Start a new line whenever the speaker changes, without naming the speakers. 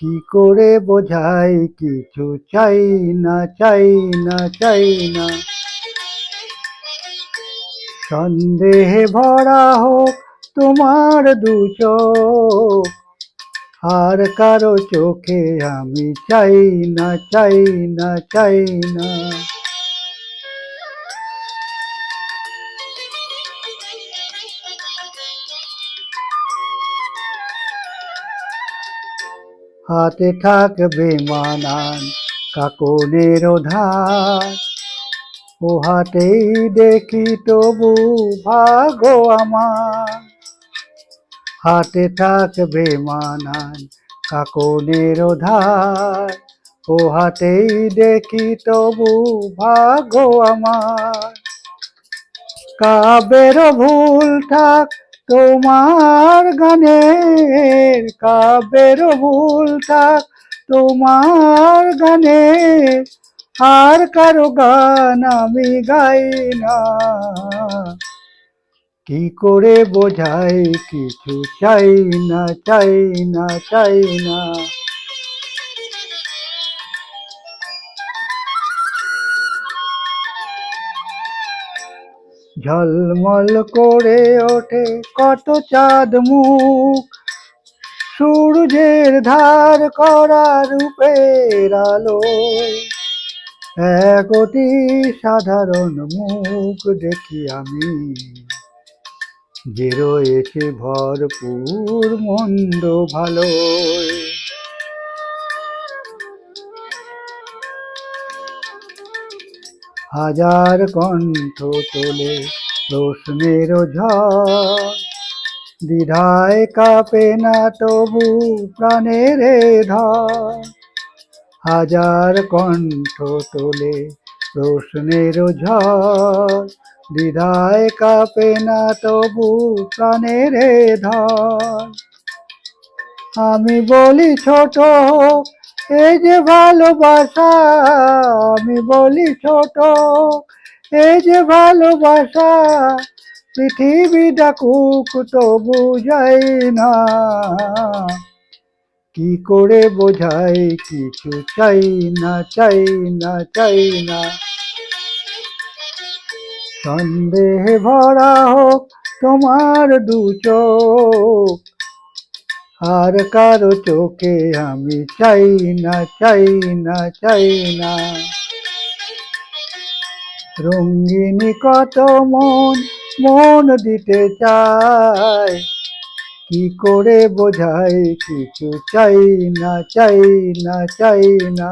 কি করে বোঝাই? কিছু চাই না চাই না চাই না। সন্দেহে ভরা হোক তোমার দু চোখ। আর কারও চোখে আমি চাই না চাই না চাই না। হাতে থাকবে মানান কাকনের ধার। ও হাতেই দেখি তবু ভাগো আমার। হাতে থাকবে মানান কাকনের ধার। ও হাতেই দেখি তবু ভাগো আমার। কাবের ভুল থাক তোমার গানের কাবের ভুল থাক তোমার গানে আর কারও গান আমি গাই না। কি করে বোঝাই, কিছু চাই না চাই না চাই না। ঝলমল করে ওঠে কত চাঁদ মুখ। সূর্যের ধার করা রূপের আলো। এক অতি সাধারণ মুখ দেখি আমি, যে রয়েছে ভরপুর মন্দ ভালো। হাজার কণ্ঠ তোলে প্রশ্নের ঝড়। দ্বিধায় কাঁপে না তবু প্রাণের ধর। হাজার কণ্ঠ তোলে প্রশ্নের ঝড়। দ্বিধায় কাঁপে না তবু প্রাণের ধর। আমি বলি ছোট এই যে ভালোবাসা, আমি বলি ছোট। এই যে ভালোবাসা, পৃথিবী ডাকুক তবু যাই না। কি করে বোঝাই, কিছু চাই না চাই না চাই না। সন্দেহে ভরা হোক তোমার দু চোখ আর কারও চোখে আমি চাই না চাই না চাই না। রঙ্গিনী কত মন মন দিতে চাই কি করে বোঝাই কিছু চাই না চাই না চাই না।